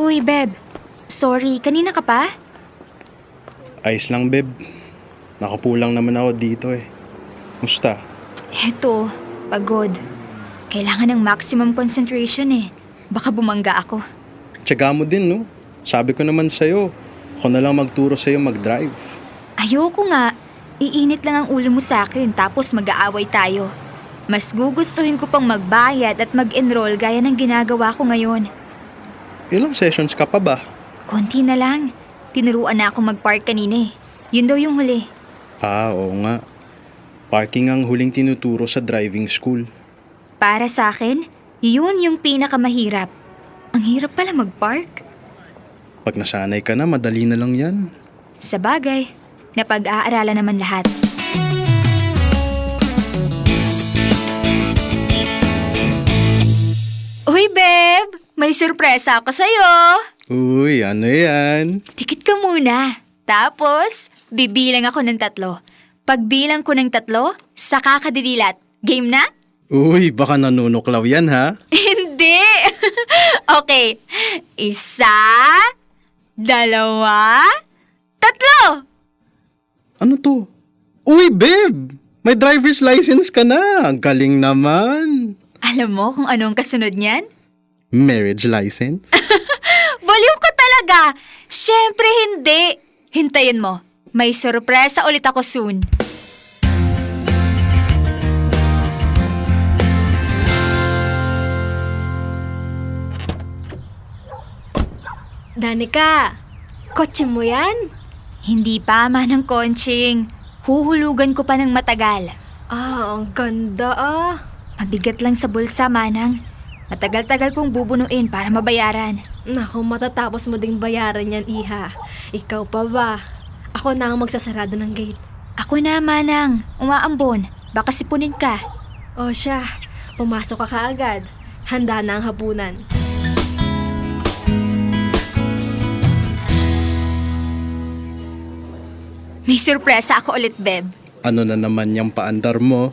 Uy, Beb. Sorry, kanina ka pa? Ayos lang, Beb. Nakapulang naman ako dito eh. Musta? Eto, pagod. Kailangan ng maximum concentration eh. Baka bumangga ako. Tsaga mo din, no? Sabi ko naman sa'yo, ako na lang magturo sa'yo mag-drive. Ayoko nga. Iinit lang ang ulo mo sa akin tapos mag-aaway tayo. Mas gugustuhin ko pang magbayad at mag-enroll gaya ng ginagawa ko ngayon. Ilang sessions ka pa ba? Konti na lang. Tinuruan na ako mag-park kanina eh. Yun daw yung huli. Ah, oo nga. Parking ang huling tinuturo sa driving school. Para sa akin, yun yung pinakamahirap. Ang hirap pala mag-park. Pag nasanay ka na, madali na lang yan. Sa bagay, napag-aaralan naman lahat. Uy, Beb! May sorpresa ako sa'yo! Uy, ano yan? Tikit ka muna. Tapos, bibilang ako ng tatlo. Pagbilang ko ng tatlo, saka ka didilat. Game na? Uy, baka nanunuklaw yan ha? Hindi! okay. Isa, dalawa, tatlo! Ano to? Uy, Beb! May driver's license ka na. Ang Galing naman. Alam mo kung anong kasunod niyan? Marriage license? Baliw ka talaga! Siyempre hindi! Hintayin mo. May sorpresa ulit ako soon. Danica, kotse mo yan? Hindi pa ng konching. Huhulugan ko pa ng matagal. Ah, ang ganda ah. Mabigat lang sa bulsa, Manang. Matagal-tagal kong bubunuin para mabayaran. Naku, matatapos mo ding bayaran yan, Iha. Ikaw pa ba? Ako na ang magsasarado ng gate. Ako na, Manang. Umaambon. Baka sipunin ka. O siya, pumasok ka kaagad. Handa na ang hapunan. May sorpresa ako ulit, Beb. Ano na naman yung paandar mo?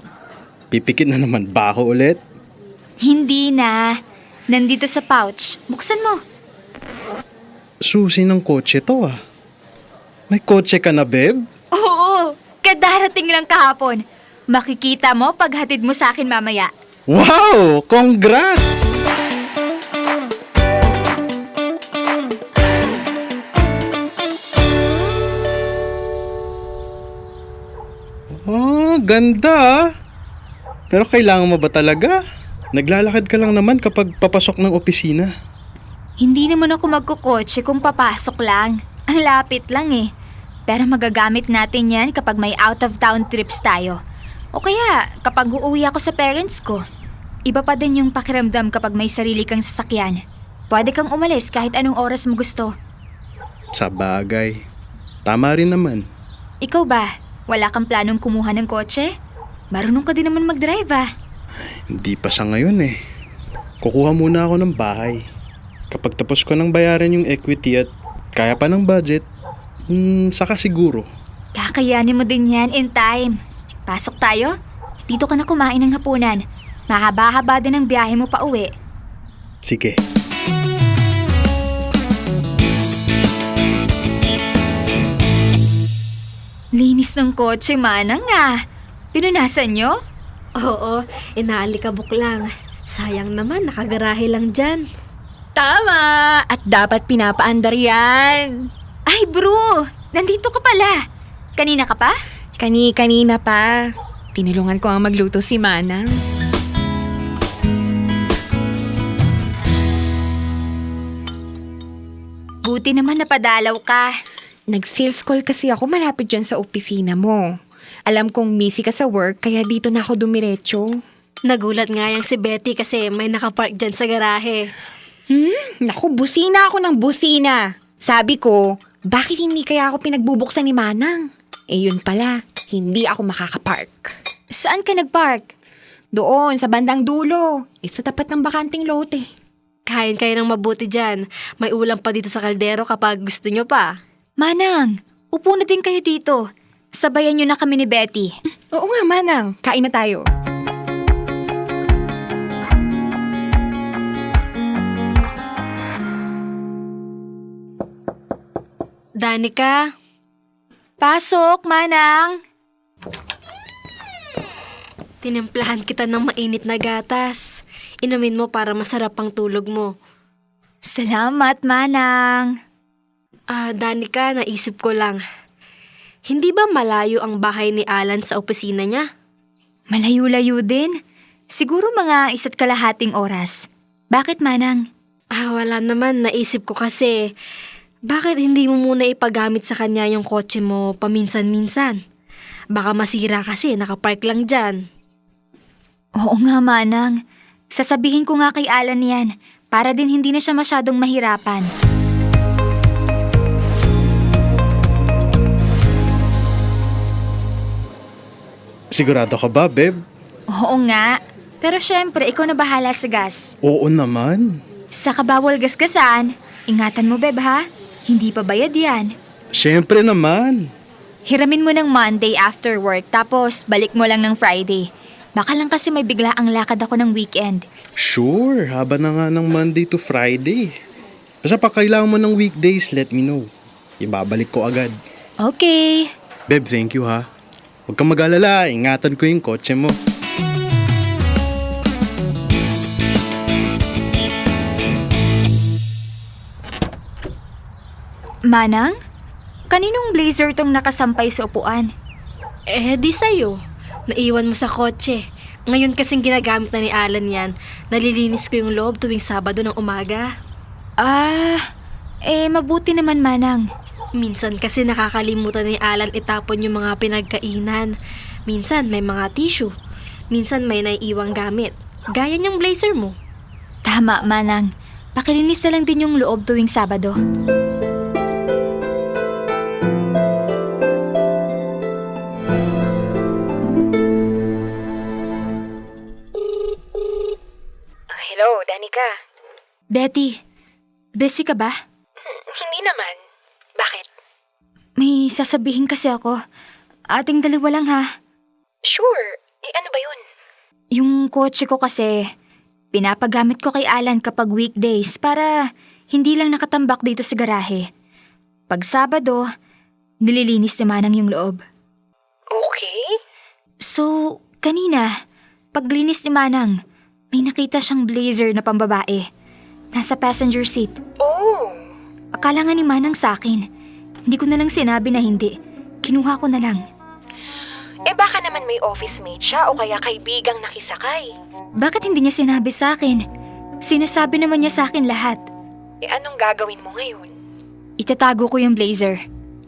Pipikit na naman ba ako ulit? Hindi na. Nandito sa pouch. Buksan mo. Susi ng kotse to ah. May kotse ka na, Beb? Oo, kadarating lang kahapon. Makikita mo paghatid mo sa akin mamaya. Wow! Congrats! Oh, ganda ah. Pero kailangan mo ba talaga? Naglalakad ka lang naman kapag papasok ng opisina. Hindi naman ako magkukotse kung papasok lang. Ang lapit lang eh. Pero magagamit natin yan kapag may out-of-town trips tayo. O kaya kapag uuwi ako sa parents ko. Iba pa din yung pakiramdam kapag may sarili kang sasakyan. Pwede kang umalis kahit anong oras mo gusto. Sa bagay. Tama rin naman. Ikaw ba? Wala kang planong kumuha ng kotse? Marunong ka din naman mag-drive ah. Hindi pa sa ngayon eh. Kukuha muna ako ng bahay. Kapag tapos ko ng bayaran yung equity at kaya pa ng budget, hmm, saka siguro. Kakayanin mo din yan in time. Pasok tayo? Dito ka na kumain ng hapunan. Mahaba-haba din ang biyahe mo pa uwi. Sige. Linis ng kotse, manang ah. Pinunasan nyo? Oo, inaalikabok lang. Sayang naman, nakagarahe lang dyan. Tama! At dapat pinapaandar yan. Ay, bro! Nandito ka pala. Kanina ka pa? Kani-kanina pa. Tinulungan ko ang magluto si Manang. Buti naman napadalaw ka. Nag-sales call kasi ako malapit dyan sa opisina mo. Alam kong busy ka sa work, kaya dito na ako dumiretso. Nagulat nga yan si Betty kasi may nakapark dyan sa garahe. Hmm? Naku, busina ako ng busina. Sabi ko, bakit hindi kaya ako pinagbubuksan ni Manang? Eh yun pala, hindi ako makakapark. Saan ka nagpark? Doon, sa bandang dulo. Eh, sa tapat ng bakanting lote. Kain kayo ng mabuti dyan. May ulam pa dito sa kaldero kapag gusto nyo pa. Manang, upo na din kayo dito. Sabayan nyo na kami ni Betty. Oo nga, Manang. Kain na tayo. Danica, Pasok, Manang! tinimplahan kita ng mainit na gatas. Inumin mo para masarap ang tulog mo. Salamat, Manang! Ah, Danica, naisip ko lang. Hindi ba malayo ang bahay ni Alan sa opisina niya? Malayo-layo din. Siguro mga isa't kalahating oras. Bakit, Manang? Ah, wala naman. Naisip ko kasi, bakit hindi mo muna ipagamit sa kanya yung kotse mo paminsan-minsan? Baka masira kasi, nakapark lang dyan. Oo nga, Manang. Sasabihin ko nga kay Alan yan para din hindi na siya masyadong mahirapan. Sigurado ka ba, Beb? Oo nga. Pero syempre, ikaw na bahala sa gas. Oo naman. Sa kabawal gasgasan, ingatan mo, Beb, ha? Hindi pa bayad yan. Siyempre naman. Hiramin mo ng Monday after work, tapos balik mo lang ng Friday. Baka lang kasi may bigla ang lakad ako ng weekend. Sure, haba na nga ng Monday to Friday. Basta pag kailangan mo ng weekdays, let me know. Ibabalik ko agad. Okay. Beb, thank you ha. Huwag kang mag-alala, ingatan ko yung kotse mo. Manang? Kaninong blazer tong nakasampay sa upuan? Eh, di sa'yo. Naiwan mo sa kotse. Ngayon kasing ginagamit na ni Alan yan, nalilinis ko yung loob tuwing Sabado ng umaga. Ah, eh mabuti naman Manang. Minsan kasi nakakalimutan ni Alan itapon yung mga pinagkainan. Minsan may mga tissue. Minsan may naiiwang gamit. Gaya niyang blazer mo. Tama Manang. Pakilinis na lang din yung loob tuwing Sabado. Hello, Danica. Betty, busy ka ba? Hindi naman. Bakit? May sasabihin kasi ako. Ating dalawa lang ha. Sure. Eh, ano ba yun? Yung kotse ko kasi, pinapagamit ko kay Alan kapag weekdays para hindi lang nakatambak dito sa garahe. Pag Sabado, nililinis ni Manang yung loob. Okay. So, kanina, paglinis ni Manang, may nakita siyang blazer na pambabae. Nasa passenger seat. Akala nga ni Manang sa akin. Hindi ko na lang sinabi na hindi. Kinuha ko na lang. Eh, baka naman may office mate siya o kaya kaibigang nakisakay. Bakit hindi niya sinabi sa akin? Sinasabi naman niya sa akin lahat. Eh, anong gagawin mo ngayon? Itatago ko yung blazer.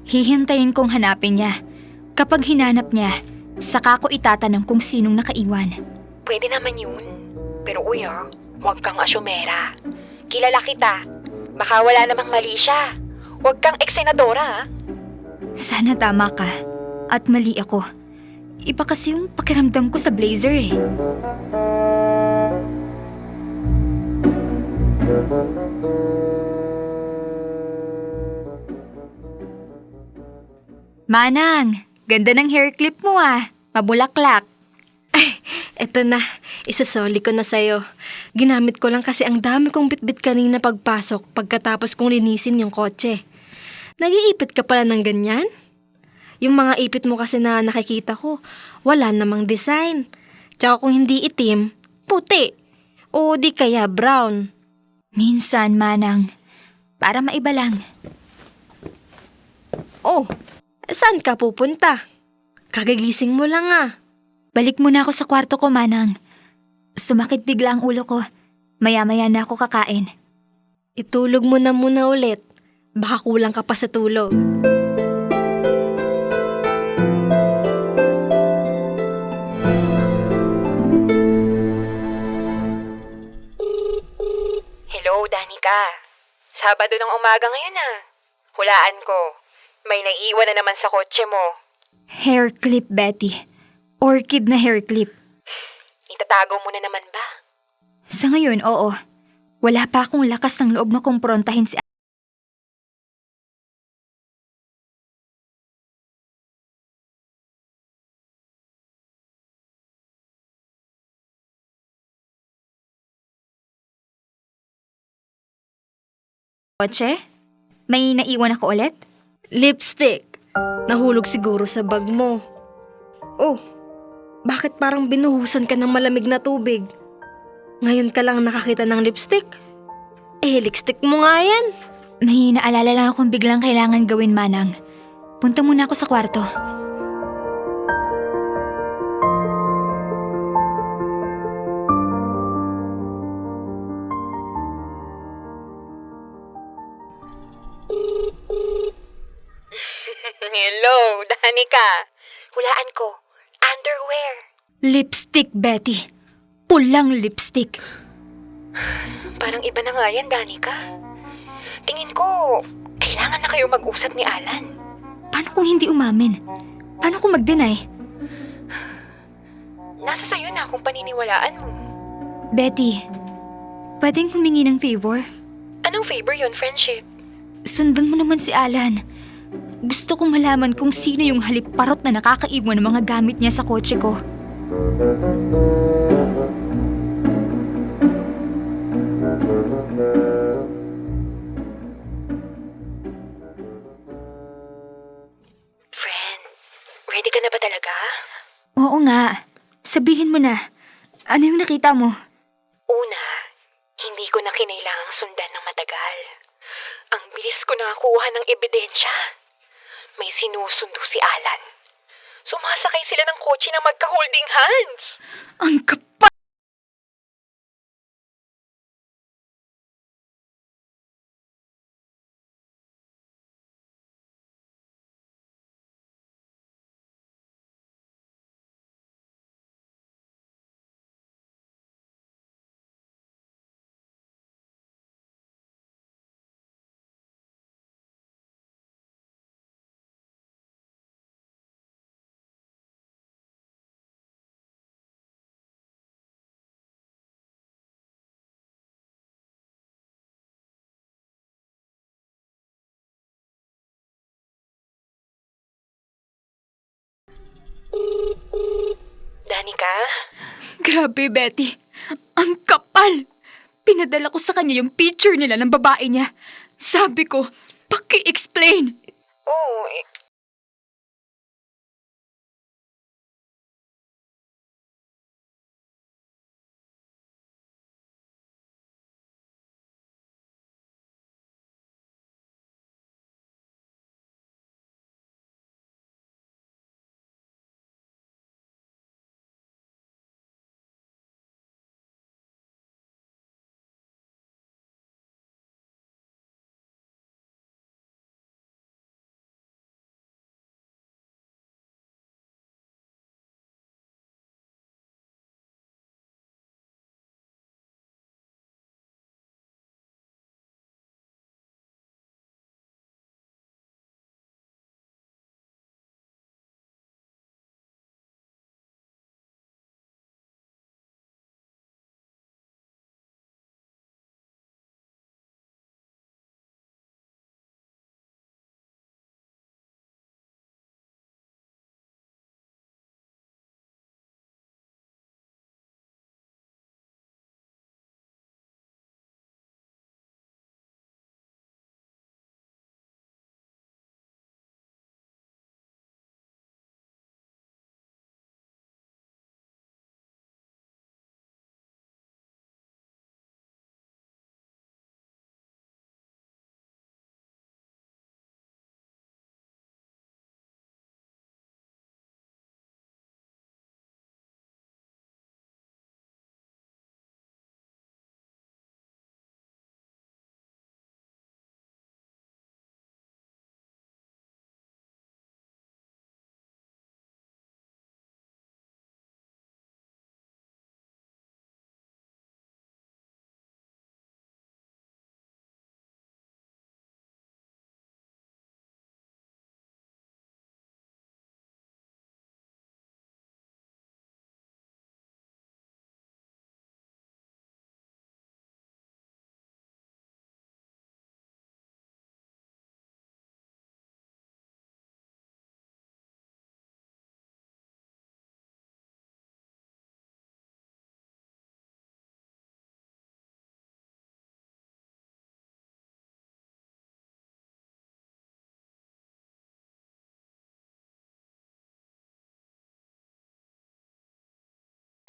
Hihintayin kong hanapin niya. Kapag hinanap niya, saka ko itatanong kung sinong nakaiwan. Pwede naman yun. Pero uy ah, huwag kang asyumera. Kilala kita. Baka wala namang mali siya. Huwag kang eksenadora ah. Sana tama ka. At mali ako. Iba kasi yung pakiramdam ko sa blazer eh. Manang, ganda ng hair clip mo ah. Mabulaklak. Eto na, isasoli ko na sa'yo. Ginamit ko lang kasi ang dami kong bitbit kanina pagpasok pagkatapos kong linisin yung kotse. Nag-iipit ka pala ng ganyan? Yung mga ipit mo kasi na nakikita ko, wala namang design. Tsaka kung hindi itim, puti. O di kaya brown. Minsan, Manang. Para maiba lang. Oh, saan ka pupunta? Kagagising mo lang ah. Balik muna ako sa kwarto ko, Manang. Sumakit bigla ang ulo ko. Maya-maya na ako kakain. Itulog mo na muna ulit. Baka kulang ka pa sa tulog. Hello, Danica. Sabado ng umaga ngayon ah. Hulaan ko. May naiiwan na naman sa kotse mo. Hair clip, Betty. Orchid na hair clip. Itatago mo na naman ba? Sa ngayon, oo. Wala pa akong lakas ng loob na kumprontahin si Kotse? May naiwan ako ulit? Lipstick. Nahulog siguro sa bag mo. Oh, bakit parang binuhusan ka ng malamig na tubig? Ngayon ka lang nakakita ng lipstick? Eh, lipstick mo nga yan. May naalala lang akong biglang kailangan gawin, Manang. Punta muna ako sa kwarto. Hello, Danica. Hulaan ko. Underwear. Lipstick, Betty. Pulang lipstick. Parang iba na nga yan, Danica. Tingin ko, kailangan na kayo mag-usap ni Alan. Paano kung hindi umamin? Paano kung mag-deny? Nasa sayo na kung paniniwalaan mo. Betty, pwedeng humingi ng favor? Anong favor yon friendship? Sundan mo naman si Alan. Gusto kong malaman kung sino yung halip-parot na nakakaiwan ng mga gamit niya sa kotse ko. Friend, ready ka na ba talaga? Oo nga. Sabihin mo na. Ano yung nakita mo? Una, hindi ko na kinailangang sundan ng matagal. Ang bilis ko nakakuha ng ebidensya. May sinusundo si Alan. Sumasakay sila ng kotse na magka-holding hands. Ang kapal! Danica? Grabe, Betty. Ang kapal! Pinadala ko sa kanya yung picture nila ng babae niya. Sabi ko, paki-explain. Oo, eh,